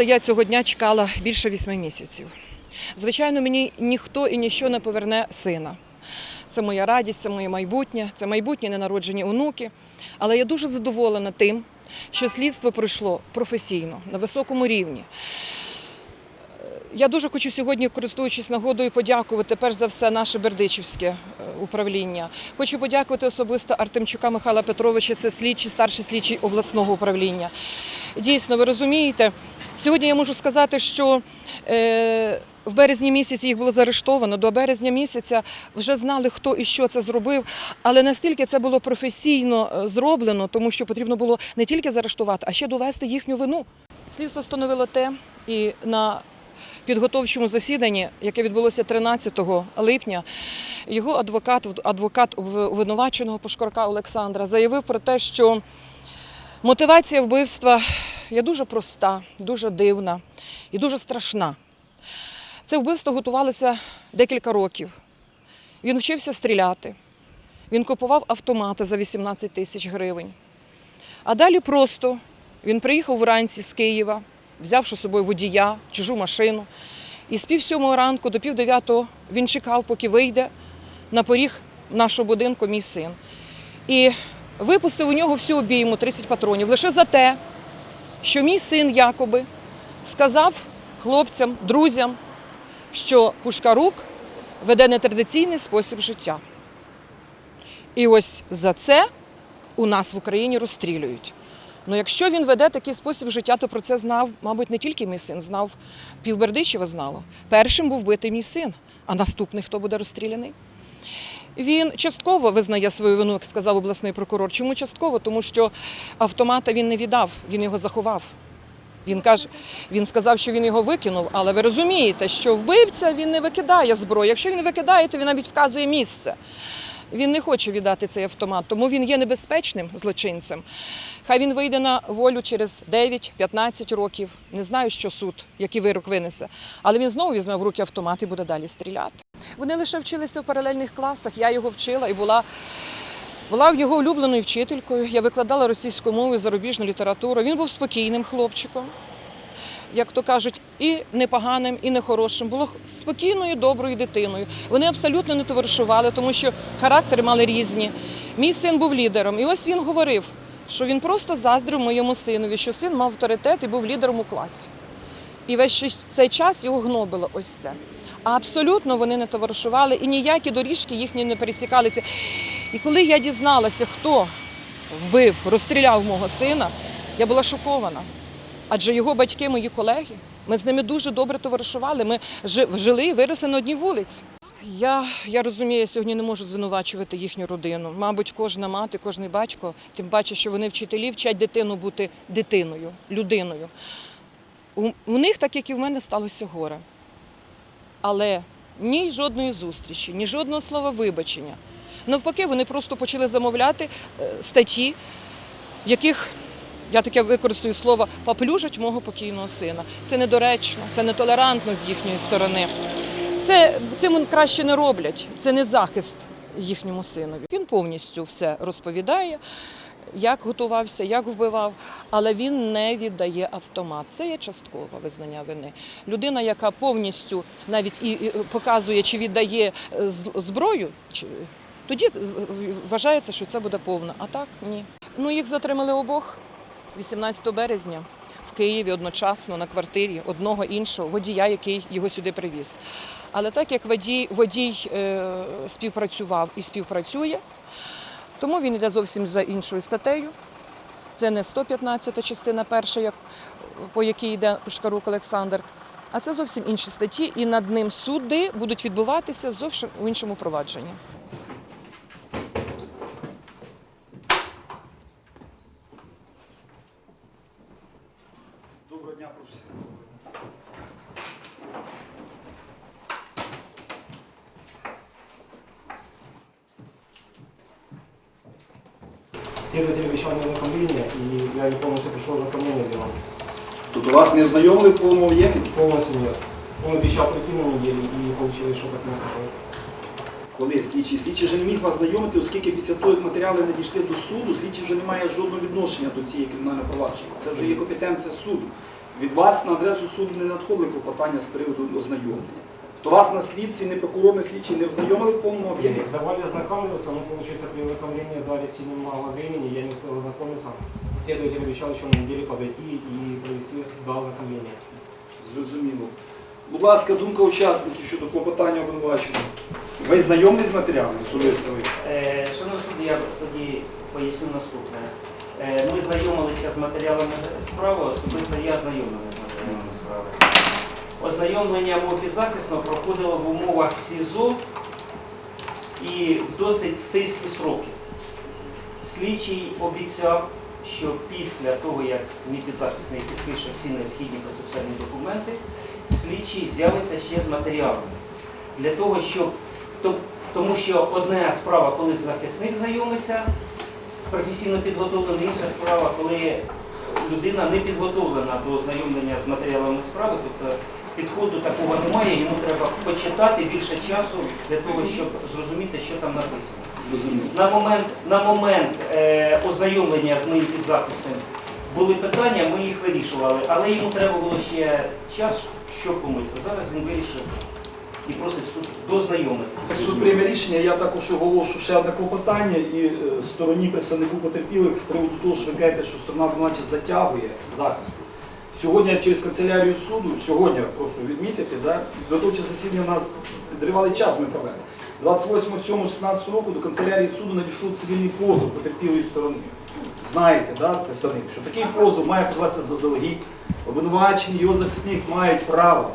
Особисто я цього дня чекала більше вісьми місяців. Звичайно, мені ніхто і ніщо не поверне сина. Це моя радість, це моє майбутнє, це майбутні ненароджені онуки. Але я дуже задоволена тим, що слідство пройшло професійно, на високому рівні. Я дуже хочу сьогодні, користуючись нагодою, подякувати перш за все наше Бердичівське е, управління. Хочу подякувати особисто Артемчука Михайла Петровича, це слідчий, старший слідчий обласного управління. Дійсно, ви розумієте, сьогодні я можу сказати, що е, в березні місяці їх було заарештовано. До березня місяця вже знали, хто і що це зробив. Але настільки це було професійно е, зроблено, тому що потрібно було не тільки заарештувати, а ще довести їхню вину. Слідство встановило те, і на підготовчому засіданні, яке відбулося 13 липня, його адвокат, адвокат обвинуваченого Пушкорка Олександра, заявив про те, що мотивація вбивства є дуже проста, дуже дивна і дуже страшна. Це вбивство готувалося декілька років. Він вчився стріляти, він купував автомати за 18 тисяч гривень. А далі просто він приїхав вранці з Києва, взявши з собою водія, чужу машину. І з пів сьомого ранку до пів дев'ятого він чекав, поки вийде на поріг нашого будинку мій син. І випустив у нього всю обійму 30 патронів лише за те, що мій син якоби сказав хлопцям, друзям, що Пушкарук веде нетрадиційний спосіб життя. І ось за це у нас в Україні розстрілюють. Ну, якщо він веде такий спосіб життя, то про це знав, мабуть, не тільки мій син, знав півбердичева знало. Першим був битий мій син, а наступний хто буде розстріляний? Він частково визнає свою вину, як сказав обласний прокурор. Чому частково? Тому що автомата він не віддав, він його заховав. Він каже, він сказав, що він його викинув, але ви розумієте, що вбивця він не викидає зброю. Якщо він викидає, то він навіть вказує місце. Він не хоче віддати цей автомат, тому він є небезпечним злочинцем. Хай він вийде на волю через 9-15 років. Не знаю, що суд, який вирок винесе, але він знову візьме в руки автомат і буде далі стріляти. Вони лише вчилися в паралельних класах. Я його вчила і була. Була його улюбленою вчителькою. Я викладала російську мову і зарубіжну літературу. Він був спокійним хлопчиком, як то кажуть, і непоганим, і нехорошим. Було спокійною, доброю дитиною. Вони абсолютно не товаришували, тому що характери мали різні. Мій син був лідером. І ось він говорив, що він просто заздрив моєму синові, що син мав авторитет і був лідером у класі. І весь цей час його гнобило ось це. А абсолютно вони не товаришували і ніякі доріжки їхні не пересікалися. І коли я дізналася, хто вбив, розстріляв мого сина, я була шокована. Адже його батьки, мої колеги, ми з ними дуже добре товаришували. Ми жили і виросли на одній вулиці. Я, я розумію, я сьогодні не можу звинувачувати їхню родину. Мабуть, кожна мати, кожен батько, тим паче, що вони вчителі вчать дитину бути дитиною, людиною. У, у них, так як і в мене, сталося горе. Але ні жодної зустрічі, ні жодного слова вибачення. Навпаки, вони просто почали замовляти е, статті, яких я таке використаю слово поплюжать мого покійного сина. Це недоречно, це нетолерантно з їхньої сторони. Це цим краще не роблять. Це не захист їхньому синові. Він повністю все розповідає, як готувався, як вбивав, але він не віддає автомат. Це є часткове визнання вини. Людина, яка повністю навіть і показує, чи віддає е, зброю, тоді е, вважається, що це буде повно. А так ні. Ну їх затримали обох 18 березня. В Києві одночасно на квартирі одного іншого водія, який його сюди привіз. Але так як водій, водій е, співпрацював і співпрацює, тому він йде зовсім за іншою статтею. Це не 115 частина перша, як, по якій йде Пушкарук Олександр, а це зовсім інші статті, і над ним суди будуть відбуватися зовсім у іншому провадженні. Доброго дня, прошу сідати. Следователь обещал мне ознакомление, и я не полностью пришел ознакомление сделал. Тобто вас не ознайомили повному об'ємі? Полностью нет. Он обещал прийти на неделю, и получилось, что так не пришло. Коли слідчий? Слідчий вже не міг вас знайомити, оскільки після того, як матеріали надійшли до суду, слідчий вже не має жодного відношення до цієї кримінальної провадження. Це вже є компетенція суду. Від вас на адресу суду не надходили клопотання з приводу ознайомлення. То вас на слідці, не прокурор, не слідчий не ознайомили в повному об'ємі? Давали ознакомливаться, но получается при ознакомлении дали сильно мало времени, я не успел ознакомиться. Следователь обещал еще на неделю подойти и провести до ознакомления. Зрозуміло. Будь ласка, думка учасників щодо клопотання обвинувачення. Ви знайомі з матеріалом особисто ви? Е, Шановний суд, я тоді поясню наступне. Е, Ми знайомилися з матеріалами справи, особисто я знайомлений з матеріалами справи. Ознайомлення мого підзахисного проходило в умовах СІЗО і в досить стислі сроки. Слідчий обіцяв, що після того, як мій підзахисний підпише всі необхідні процесуальні документи, слідчий з'явиться ще з матеріалами. Для того, щоб тому що одна справа, коли захисник знайомиться, професійно підготовлений, інша справа, коли людина не підготовлена до знайомлення з матеріалами справи, тобто підходу такого немає, йому треба почитати більше часу для того, щоб зрозуміти, що там написано. На момент, на момент е, ознайомлення з моїм підзахисним були питання, ми їх вирішували, але йому треба було ще час, щоб помислити. Зараз він вирішив і просить суд дознайомитися. Суд прийме рішення, я також оголошу ще одне клопотання і е, стороні представнику потерпілих з приводу того, що ви кажете, що сторона обвинувача затягує захисту. Сьогодні через канцелярію суду, сьогодні прошу відмітити, да, підготовче засідання у нас тривалий час ми провели. 28.07.16 року до канцелярії суду надійшов цивільний позов потерпілої сторони. Знаєте, да, представник, що такий позов має подаватися заздалегідь. Обвинувачені, його захисник мають право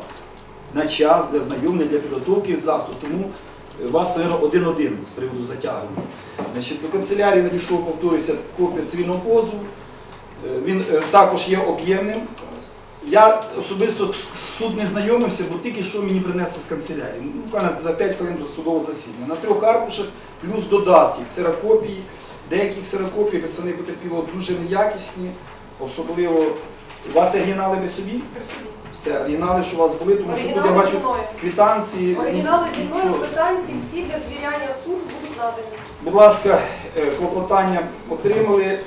на час для знайомлення, для підготовки від. Тому е, вас, один-один з приводу затягування. Значить, до канцелярії надійшов, повторюється, копія цивільного позову. Е, Він е, також є об'ємним. Я особисто суд не знайомився, бо тільки що мені принесли з канцелярії. Ну, Буквально за 5 хвилин до судового засідання. На трьох аркушах плюс додатки, ксерокопії. Деякі ксерокопії писани потерпіло дуже неякісні, особливо. У вас оригінали при собі? Все, оригінали, що у вас були, тому що тут я Оригінали бачу зі мною. квитанції. Оригінали зі мною квитанції всі для звіряння суду будуть надані. Будь ласка, е, клопотання отримали. Е,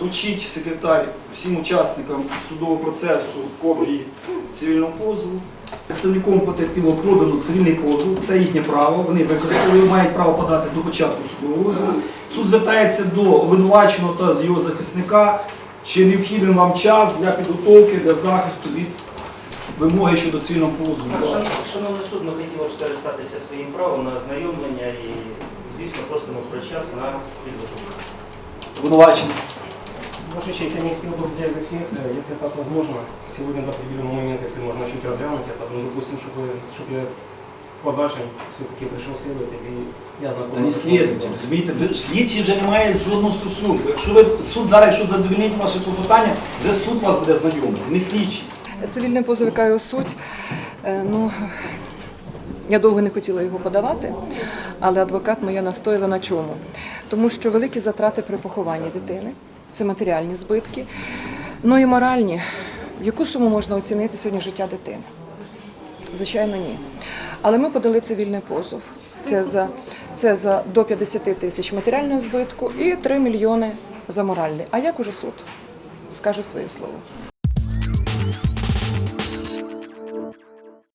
Вручіть секретар всім учасникам судового процесу копії цивільного позову. Представником потерпіло подано цивільний позов, це їхнє право. Вони використовують, мають право подати до початку судового розгляду. Суд звертається до обвинуваченого та з його захисника, чи необхідний вам час для підготовки для захисту від вимоги щодо цивільного позову. Будь ласка. Шан- Шановний суд, ми хотіли б скористатися своїм правом на ознайомлення і, звісно, просимо про час на підготовку. Обвинувачений. Ваша честь, я не хотел бы задерживать следствие, если так возможно, сегодня до определенного момента, если можно чуть разглянуть это, ну, допустим, чтобы, чтобы я подальше все-таки пришел следователь и я знаком. Та не слідуйте, розумієте, ви слідчі вже немає жодного стосунку. Якщо ви суд зараз, якщо задовільнить ваше клопотання, вже суд вас буде знайомий, не слідчий. Цивільний позов, яка його суть. Е, Ну, я довго не хотіла його подавати, але адвокат моя настояла на чому? Тому що великі затрати при похованні дитини це матеріальні збитки, ну і моральні. В яку суму можна оцінити сьогодні життя дитини? Звичайно, ні. Але ми подали цивільний позов. Це за, це за до 50 тисяч матеріального збитку і 3 мільйони за моральний. А як уже суд скаже своє слово?